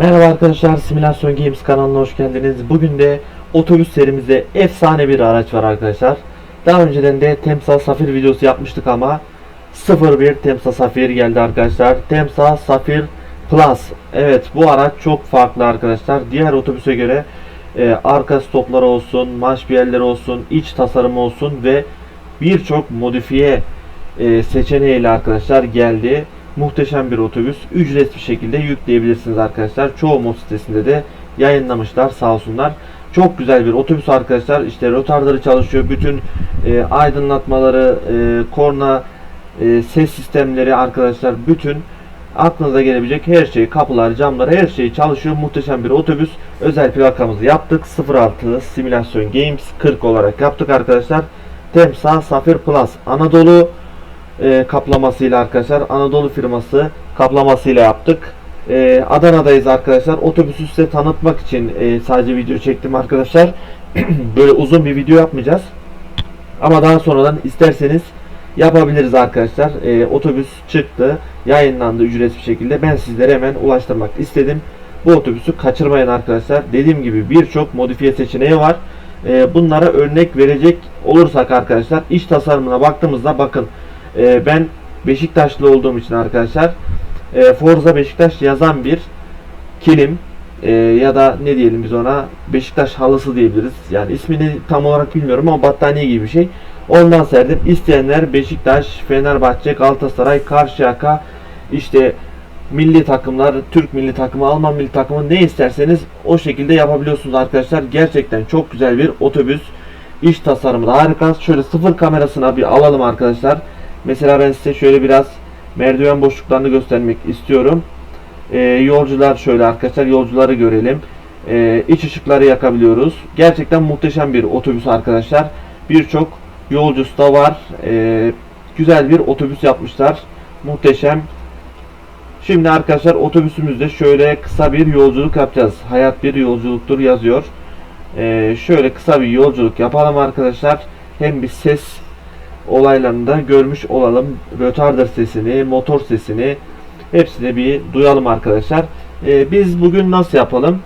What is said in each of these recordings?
Merhaba arkadaşlar, Simülasyon Games kanalına hoş geldiniz. Bugün de otobüs serimizde efsane bir araç var arkadaşlar. Daha önceden de Temsa Safir videosu yapmıştık ama 01 Temsa Safir geldi arkadaşlar. Temsa Safir Plus. Evet bu araç çok farklı arkadaşlar. Diğer otobüse göre e, arka stopları olsun, marş yerleri olsun, iç tasarımı olsun ve birçok modifiye e, seçeneğiyle arkadaşlar geldi. Muhteşem bir otobüs. Ücretsiz bir şekilde yükleyebilirsiniz arkadaşlar. Çoğu mod sitesinde de yayınlamışlar sağ olsunlar. Çok güzel bir otobüs arkadaşlar. İşte rotarları çalışıyor. Bütün e, aydınlatmaları, e, korna, e, ses sistemleri arkadaşlar. Bütün aklınıza gelebilecek her şey, kapılar, camlar her şey çalışıyor. Muhteşem bir otobüs. Özel plakamızı yaptık. 06 Simülasyon Games 40 olarak yaptık arkadaşlar. Temsa Safir Plus Anadolu e, kaplamasıyla arkadaşlar Anadolu firması kaplamasıyla yaptık. E, Adana'dayız arkadaşlar. Otobüsü size tanıtmak için e, sadece video çektim arkadaşlar. Böyle uzun bir video yapmayacağız. Ama daha sonradan isterseniz yapabiliriz arkadaşlar. E, otobüs çıktı, yayınlandı ücretsiz bir şekilde. Ben sizlere hemen ulaştırmak istedim. Bu otobüsü kaçırmayın arkadaşlar. Dediğim gibi birçok modifiye seçeneği var. E, bunlara örnek verecek olursak arkadaşlar iç tasarımına baktığımızda bakın e, ben Beşiktaşlı olduğum için arkadaşlar e, Forza Beşiktaş yazan bir kilim e, ya da ne diyelim biz ona Beşiktaş halısı diyebiliriz. Yani ismini tam olarak bilmiyorum ama battaniye gibi bir şey. Ondan serdim. İsteyenler Beşiktaş, Fenerbahçe, Galatasaray, Karşıyaka işte milli takımlar, Türk milli takımı, Alman milli takımı ne isterseniz o şekilde yapabiliyorsunuz arkadaşlar. Gerçekten çok güzel bir otobüs. İç tasarımı da harika. Şöyle sıfır kamerasına bir alalım arkadaşlar. Mesela ben size şöyle biraz merdiven boşluklarını göstermek istiyorum. Ee, yolcular şöyle arkadaşlar yolcuları görelim. Ee, iç ışıkları yakabiliyoruz. Gerçekten muhteşem bir otobüs arkadaşlar. Birçok yolcusu da var. Ee, güzel bir otobüs yapmışlar. Muhteşem. Şimdi arkadaşlar otobüsümüzde şöyle kısa bir yolculuk yapacağız. Hayat bir yolculuktur yazıyor. Ee, şöyle kısa bir yolculuk yapalım arkadaşlar. Hem bir ses olaylarını da görmüş olalım. Rötardır sesini, motor sesini hepsini bir duyalım arkadaşlar. Ee, biz bugün nasıl yapalım?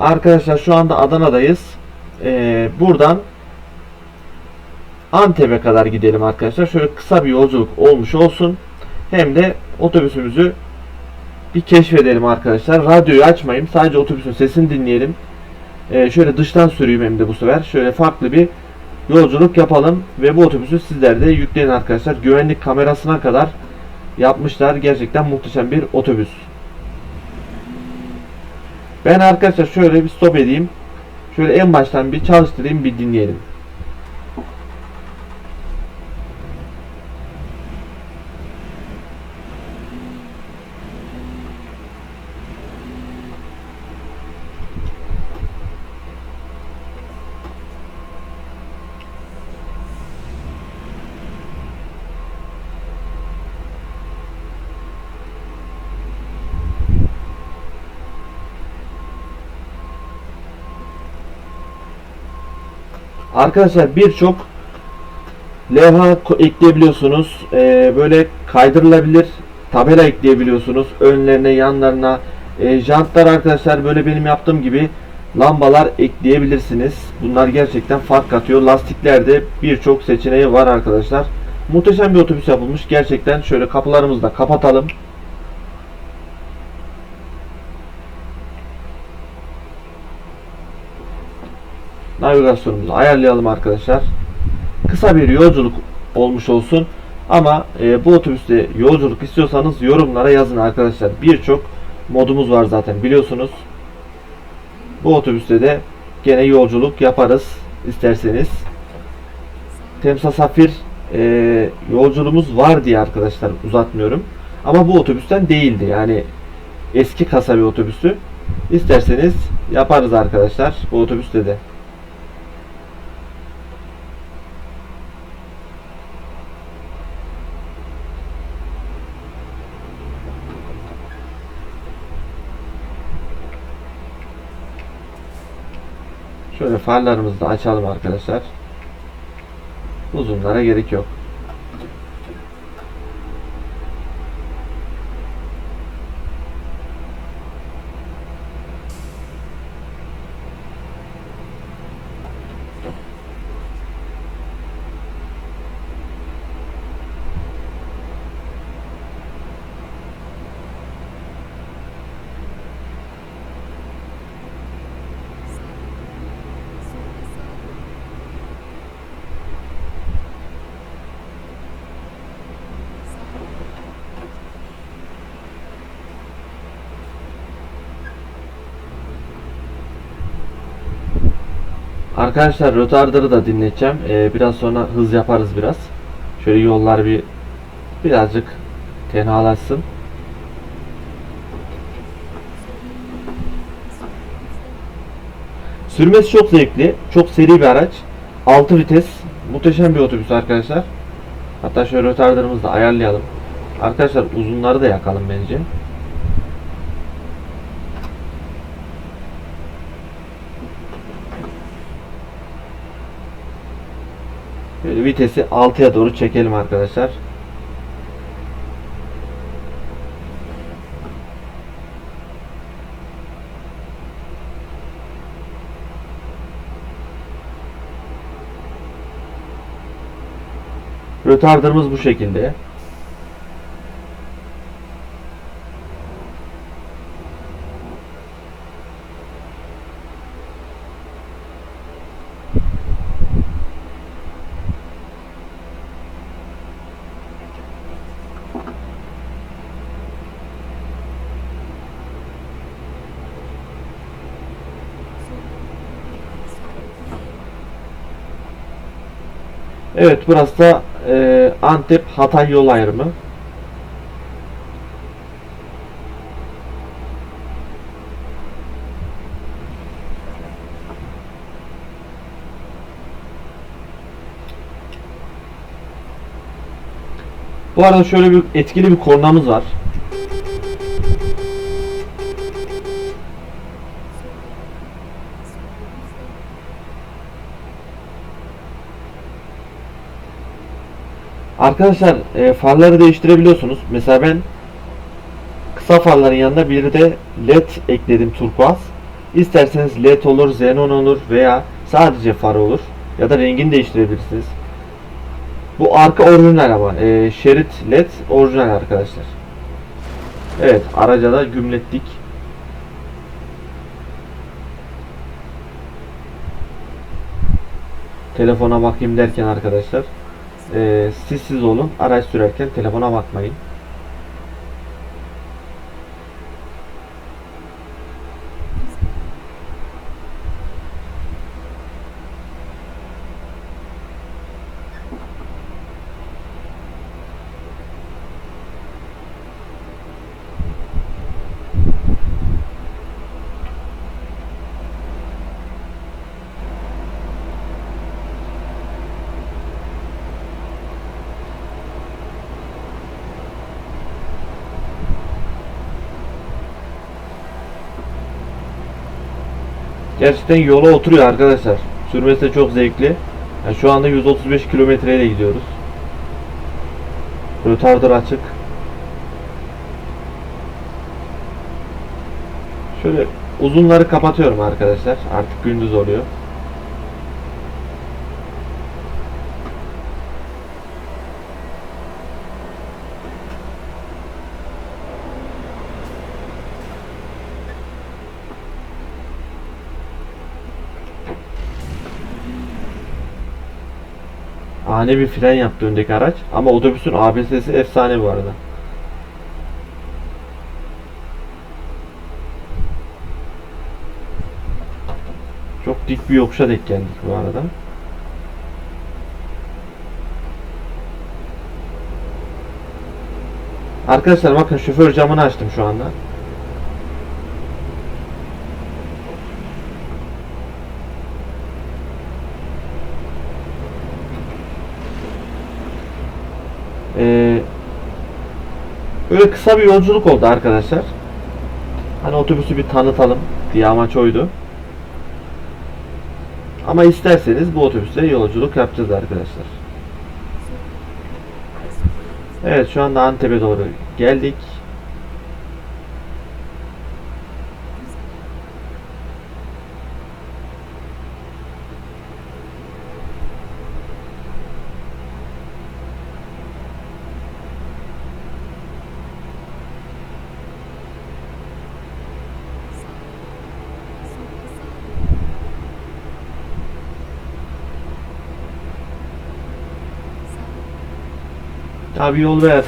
Arkadaşlar şu anda Adana'dayız. Ee, buradan Antep'e kadar gidelim arkadaşlar. Şöyle kısa bir yolculuk olmuş olsun. Hem de otobüsümüzü bir keşfedelim arkadaşlar. Radyoyu açmayayım. Sadece otobüsün sesini dinleyelim. Ee, şöyle dıştan sürüyüm hem de bu sefer. Şöyle farklı bir yolculuk yapalım ve bu otobüsü sizler de yükleyin arkadaşlar. Güvenlik kamerasına kadar yapmışlar. Gerçekten muhteşem bir otobüs. Ben arkadaşlar şöyle bir stop edeyim. Şöyle en baştan bir çalıştırayım bir dinleyelim. Arkadaşlar birçok levha ekleyebiliyorsunuz. Ee, böyle kaydırılabilir tabela ekleyebiliyorsunuz. Önlerine, yanlarına. E, jantlar arkadaşlar böyle benim yaptığım gibi lambalar ekleyebilirsiniz. Bunlar gerçekten fark katıyor. Lastiklerde birçok seçeneği var arkadaşlar. Muhteşem bir otobüs yapılmış. Gerçekten şöyle kapılarımızı da kapatalım. Navigasyonumuzu ayarlayalım arkadaşlar. Kısa bir yolculuk olmuş olsun. Ama e, bu otobüste yolculuk istiyorsanız yorumlara yazın arkadaşlar. Birçok modumuz var zaten biliyorsunuz. Bu otobüste de gene yolculuk yaparız isterseniz. Temsa Safir e, yolculuğumuz var diye arkadaşlar uzatmıyorum. Ama bu otobüsten değildi. Yani eski kasa bir otobüsü. İsterseniz yaparız arkadaşlar bu otobüste de. Şöyle farlarımızı da açalım arkadaşlar. Uzunlara gerek yok. Arkadaşlar Rotarder'ı da dinleteceğim. Ee, biraz sonra hız yaparız biraz. Şöyle yollar bir birazcık tenhalaşsın. Sürmesi çok zevkli. Çok seri bir araç. 6 vites. Muhteşem bir otobüs arkadaşlar. Hatta şöyle rotarderımızı da ayarlayalım. Arkadaşlar uzunları da yakalım bence. Böyle vitesi 6'ya doğru çekelim arkadaşlar. Retarder'ımız bu şekilde. Evet burası da e, Antep Hatay yol ayrımı. Bu arada şöyle bir etkili bir kornamız var. Arkadaşlar e, farları değiştirebiliyorsunuz. Mesela ben kısa farların yanında bir de led ekledim turkuaz. İsterseniz led olur, xenon olur veya sadece far olur. Ya da rengini değiştirebilirsiniz. Bu arka orijinal ama. E, şerit led orijinal arkadaşlar. Evet araca da gümlettik. Telefona bakayım derken arkadaşlar e, sessiz olun. Araç sürerken telefona bakmayın. Gerçekten yola oturuyor arkadaşlar. Sürmesi de çok zevkli. Yani şu anda 135 kilometre ile gidiyoruz. Rötardır açık. Şöyle uzunları kapatıyorum arkadaşlar. Artık gündüz oluyor. Ani bir fren yaptı öndeki araç. Ama otobüsün ABS'si efsane bu arada. Çok dik bir yokuşa denk geldik bu arada. Arkadaşlar bakın şoför camını açtım şu anda. Ee, böyle kısa bir yolculuk oldu arkadaşlar. Hani otobüsü bir tanıtalım diye amaç oydu. Ama isterseniz bu otobüsle yolculuk yapacağız arkadaşlar. Evet şu anda Antep'e doğru geldik. Abi yol ver.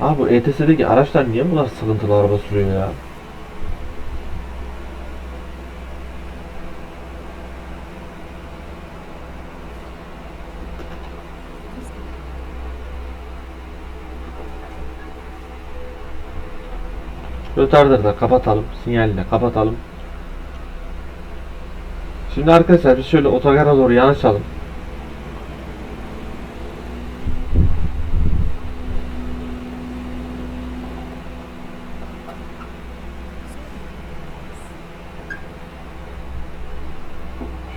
Abi bu ETS'deki araçlar niye bu kadar sıkıntılı araba sürüyor ya? Rötardır da kapatalım. Sinyalini kapatalım. Şimdi arkadaşlar biz şöyle otogara doğru yanaşalım.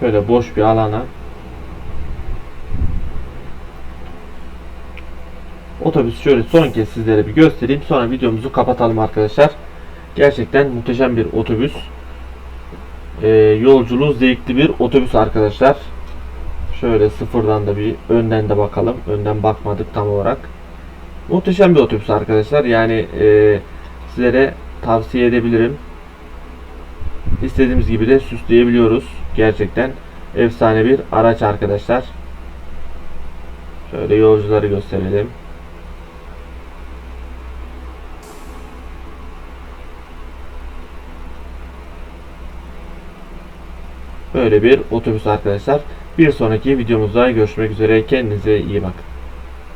Şöyle boş bir alana. Otobüs şöyle son kez sizlere bir göstereyim. Sonra videomuzu kapatalım arkadaşlar. Gerçekten muhteşem bir otobüs. Ee, yolculuğu zevkli bir otobüs arkadaşlar. Şöyle sıfırdan da bir önden de bakalım. Önden bakmadık tam olarak. Muhteşem bir otobüs arkadaşlar. Yani e, sizlere tavsiye edebilirim. İstediğimiz gibi de süsleyebiliyoruz. Gerçekten efsane bir araç arkadaşlar. Şöyle yolcuları gösterelim. Böyle bir otobüs arkadaşlar. Bir sonraki videomuzda görüşmek üzere. Kendinize iyi bakın.